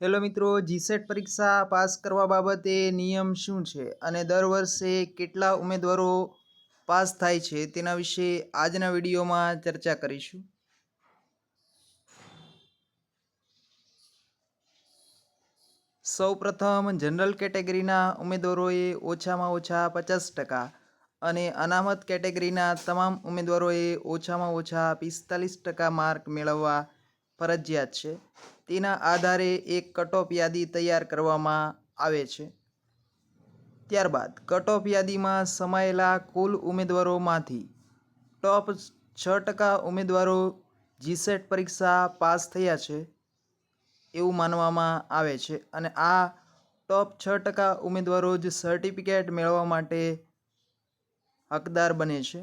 Hello મિત્રો GSET પરીક્ષા pass કરવા બાબતે નિયમ શું છે? અને દર વર્ષે કેટલા ઉમેદવારો પાસ થાય છે? તેના વિશે આજના વિડીયોમાં ચર્ચા કરીશું. સૌપ્રથમ જનરલ કેટેગરીના ઉમેદવારોએ ઓછામાં ઓછા પચાસ ટકા અને અનામત કેટેગરીના તમામ ઉમેદવારોએ ઓછામાં ઓછા પિસ્તાલીસ ટકા માર્ક મેળવવા ફરજિયાત છે. તેના આધારે એક કટઓફ યાદી તૈયાર કરવામાં આવે છે. ત્યારબાદ, કટઓફ યાદીમાં સમાયેલા કુલ ઉમેદવારોમાંથી ટોપ છ ટકા ઉમેદવારો જીસેટ પરીક્ષા પાસ થયા છે એવું માનવામાં આવે છે અને આ ટોપ છ ટકા ઉમેદવારો જ સર્ટિફિકેટ મેળવવા માટે હકદાર બને છે.